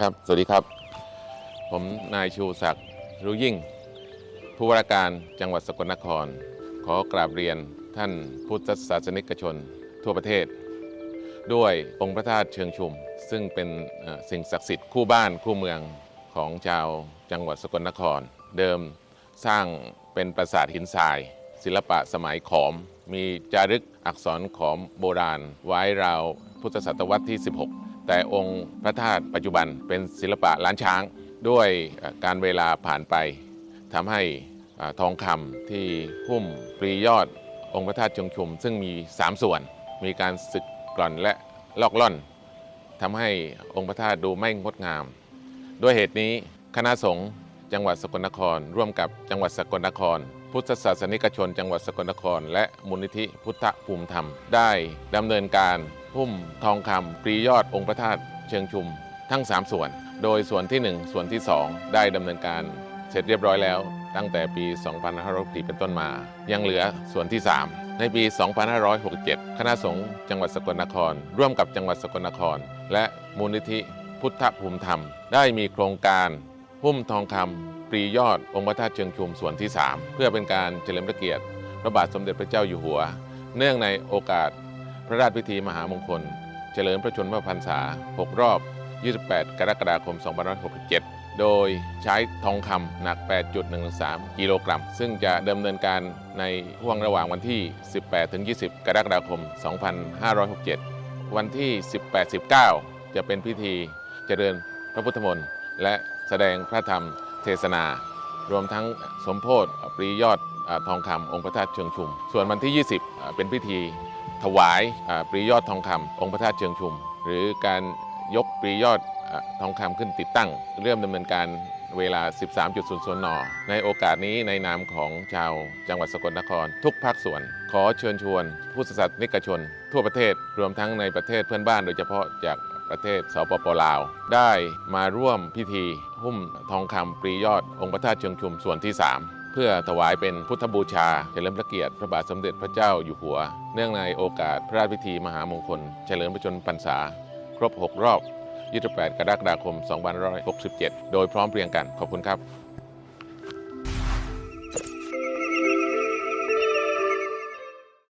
ครับ สวัสดีครับ ผมนายชูศักดิ์รู้ยิ่ง ผู้ว่าการจังหวัดสกลนคร ขอกราบเรียนท่านพุทธศาสนิกชนทั่วประเทศ ด้วยองค์พระธาตุเชิงชุม ซึ่งเป็นสิ่งศักดิ์สิทธิ์คู่บ้านคู่เมืองของชาวจังหวัดสกลนคร เดิมสร้างเป็นปราสาทหินทราย ศิลปะสมัยขอม มีจารึกอักษรขอมโบราณ ไว้ราวพุทธศตวรรษที่ 16 แต่องค์พระธาตุปัจจุบันเป็นศิลปะล้านช้าง ด้วยการเวลาผ่านไปทำให้ทองคำที่หุ้มปรียอดองค์พระธาตุชงชุม ซึ่งมี 3 ส่วน มีการสึกกร่อนและลอกล่อนทำให้องค์พระธาตุดูไม่งดงาม ด้วยเหตุนี้คณะสงฆ์จังหวัดสกลนคร ร่วมกับจังหวัดสกลนคร พุทธศาสนิกชน จังหวัดสกลนคร และมูลนิธิพุทธภูมิธรรม ได้ดำเนินการ หุ้มทองคำปรียอดองค์พระธาตุเชิงชุมทั้ง 3 ส่วน โดยส่วนที่ 1 ส่วนที่ 2 ได้ดำเนินการเสร็จเรียบร้อยแล้ว ตั้งแต่ปี 2564เป็นต้นมา ยังเหลือส่วนที่ 3 ในปี 2567 คณะสงฆ์จังหวัดสกลนคร ร่วมกับจังหวัดสกลนคร และมูลนิธิพุทธภูมิธรรม ได้มีโครงการหุ้มทองคำปรียอดองค์พระธาตุเชิงชุมส่วนที่ 3 เพื่อเป็นการเฉลิมพระเกียรติ พระบาทสมเด็จพระเจ้าอยู่หัว เนื่องในโอกาส พระราชพิธีมหามงคล เฉลิมพระชนมพรรษา 6 รอบ 28 กรกฎาคม 2567 โดยใช้ทองคำหนัก8.13 กิโลกรัม ซึ่งจะดำเนินการในห่วงระหว่างวันที่ 18-20 กรกฎาคม 2567 วันที่ 18-19 จะเป็นพิธีเจริญพระพุทธมนต์และแสดงพระธรรมเทศนา รวมทั้งสมโพธิปรียอดทองคำองค์พระธาตุเชิงชุม ส่วนวันที่ 20 เป็นพิธี ถวายปรียอดทองคำองค์พระธาตุเชิงชุม หรือการยกปรียอดอทองคำขึ้นติดตั้ง เริ่มดำเนินการเวลา 13.00น ในโอกาสนี้ในนามของชาวจังหวัดสกลนคร ทุกภาคส่วน ขอเชิญชวน ผู้ศาสนิกชน ทั่วประเทศรวมทั้งในประเทศเพื่อนบ้านโดยเฉพาะจากประเทศสปปลาว ได้มาร่วมพิธี หุ้มทองคำปรียอดองค์พระธาตุเชิงชุมส่วนที่ 3 พื่อถวายเป็นพุทธบูชาเฉลิมพระเกียรติพระบาทสมเด็จพระเจ้าอยู่หัว เนื่องในโอกาสพระราชพิธีมหามงคล เฉลิมพระชนมพรรษา ครบ 6 รอบ 28 กรกฎาคม 2567 โดยพร้อมเพรียงกัน ขอบคุณครับ